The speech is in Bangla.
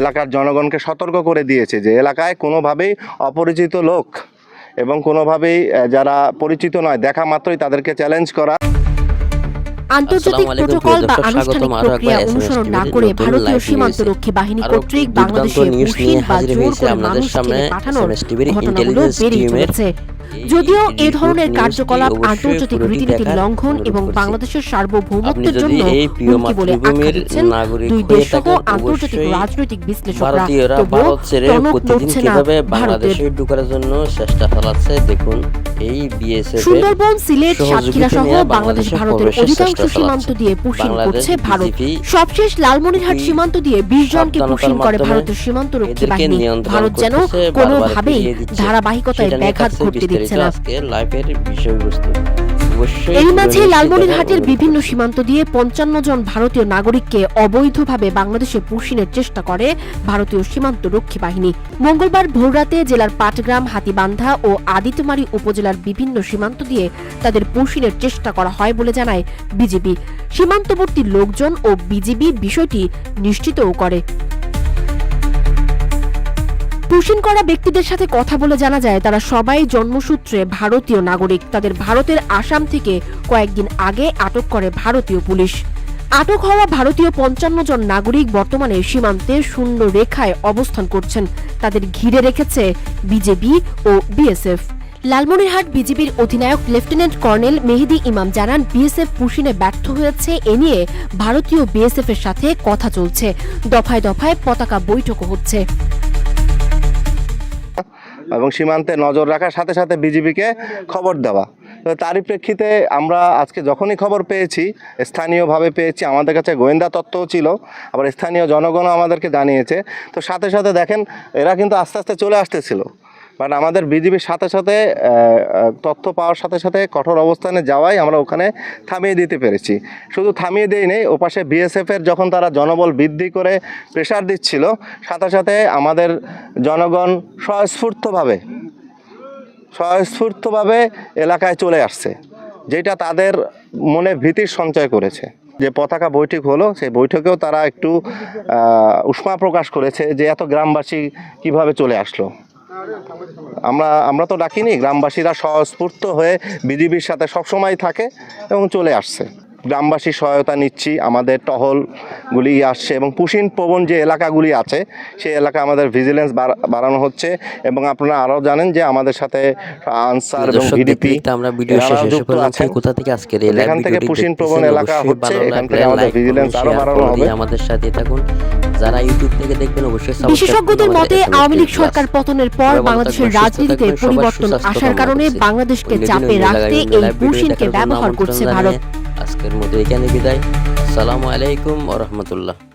এলাকার জনগণকে সতর্ক করে দিয়েছে যে এলাকায় কোনোভাবেই অপরিচিত লোক এবং কোনোভাবেই যারা পরিচিত নয় দেখা মাত্রই তাদেরকে চ্যালেঞ্জ করা। আন্তর্জাতিক প্রোটোকল বা আনুষ্ঠানিক প্রক্রিয়া অনুসরণ না করে ভারতীয় সীমান্ত রক্ষী বাহিনী কর্তৃক বাংলাদেশে নিয়ে বা জোর করে মানুষ পাঠানোর ঘটনাগুলো বেড়েই চলেছে। যদিও এ ধরনের কার্যকলাপ আন্তর্জাতিক রীতিনীতির লঙ্ঘন এবং বাংলাদেশের সার্বভৌমত্বের জন্য হুমকি বলে আখ্যা দিচ্ছেন দুই দেশ সহ আন্তর্জাতিক রাজনৈতিক বিশ্লেষকরা তবুও টনক নড়ছে না ভারতের ঢুকার জন্য চেষ্টা চালাচ্ছে দেখুন এই বিএসএফ সুন্দরবন সিলেট সাতক্ষীরা সহ বাংলাদেশ ভারতের অধিকাংশ সীমান্ত দিয়ে পুশিং করছে ভারত। সবশেষ লালমনিরহাট সীমান্ত দিয়ে বিশ জনকে সাবধানতার পুশিং করে ভারতের সীমান্ত রক্ষী বাহিনী। ভারত যেন কোনোভাবেই ধারাবাহিকতায় ব্যাঘাত ঘটতে দিচ্ছে বিস্তারিত না লাইভের বিষয়বস্তু। অবশ্যই মাঝে লালমনিরহাটের বিভিন্ন সীমান্ত দিয়ে পঞ্চান্ন জন ভারতীয় নাগরিককে অবৈধভাবে বাংলাদেশে পুশিনের চেষ্টা করে ভারতীয় সীমান্ত রক্ষী বাহিনী। মঙ্গলবার ভোররাতে জেলার পাটগ্রাম হাতিবান্ধা ও আদিতমারি উপজেলার বিভিন্ন সীমান্ত দিয়ে তাদের পুশিনের চেষ্টা করা হয় বলে জানায় বিজেপি। সীমান্তবর্তী লোকজন ও বিজিবি বিষয়টি নিশ্চিতও করে। পুশিন করা ব্যক্তিদের সাথে কথা বলে জানা যায়, তারা সবাই জন্মসূত্রে ভারতীয় নাগরিক। তাদের ভারতের আসাম থেকে কয়েকদিন আগে আটক করে ভারতীয় পুলিশ। আটক হওয়া ভারতীয় পঞ্চান্ন জন নাগরিক বর্তমানে সীমান্তে শূন্য রেখায় অবস্থান করছেন। তাদের ঘিরে রেখেছে বিজেপি ও বিএসএফ। লালমনিরহাট বিজেপির অধিনায়ক লেফটেন্যান্ট কর্নেল মেহেদি ইমাম জানান, বিএসএফ পুশিনে ব্যর্থ হয়েছে, এ নিয়ে ভারতীয় বিএসএফ এর সাথে কথা চলছে। দফায় দফায় পতাকা বৈঠকও হচ্ছে। এবং সীমান্তে নজর রাখার সাথে সাথে বিজিবিকে খবর দেওয়া। তো তারই প্রেক্ষিতে আমরা আজকে যখনই খবর পেয়েছি, স্থানীয়ভাবে পেয়েছি, আমাদের কাছে গোয়েন্দা তত্ত্বও ছিল, আবার স্থানীয় জনগণও আমাদেরকে জানিয়েছে। তো সাথে সাথে দেখেন, এরা কিন্তু আস্তে আস্তে চলে আসতেছিল। বাট আমাদের বিজিবির সাথে সাথে তথ্য পাওয়ার সাথে সাথে কঠোর অবস্থানে যাওয়াই আমরা ওখানে থামিয়ে দিতে পেরেছি। শুধু থামিয়ে দেই নেই, ওপাশে বিএসএফের যখন তারা জনবল বৃদ্ধি করে প্রেশার দিচ্ছিল, সাথে সাথে আমাদের জনগণ স্বস্ফূর্তভাবে স্বস্ফূর্তভাবে এলাকায় চলে আসছে, যেটা তাদের মনে ভীতির সঞ্চয় করেছে। যে পতাকা বৈঠক হলো, সেই বৈঠকেও তারা একটু উষ্মা প্রকাশ করেছে যে এত গ্রামবাসী কীভাবে চলে আসলো। আমরা আমরা তো ডাকিনি গ্রামবাসীরা স্বস্ফূর্ত হয়ে বিজিবির সাথে সবসময় থাকে এবং চলে আসছে। গ্রামবাসী সহায়তা নিচ্ছি আমাদের টহলগুলি আসছে এবং পুশিন প্রবণ যে এলাকাগুলি আছে সেই এলাকা আমাদের ভিজিলেন্স বাড়ানো হচ্ছে এবং আপনারা আরও জানেন যে আমাদের সাথে আনসার এবং ভিডিপি আমরা ভিডিও শেষ যুক্ত আছেন। কোথা থেকে আজকের এই লাইভ থেকে পুশিন প্রবণ এলাকা হচ্ছে, এখান থেকে আমাদের like vigilance করুন, আরও share বাড়ানো হবে। আমাদের সাথে থাকুন। যারা ইউটিউব থেকে দেখবেন অবশ্যই বিশেষজ্ঞদের মতে আওয়ামী লীগ সরকার পতনের পর বাংলাদেশের রাজনীতিতে পরিবর্তন আসার কারণে বাংলাদেশকে চাপে রাখতে এই পুশিনকে ব্যবহার করছে ভারত। আজকের মতো এখানে বিদায়। আসসালামু আলাইকুম ওয়া রাহমাতুল্লাহ।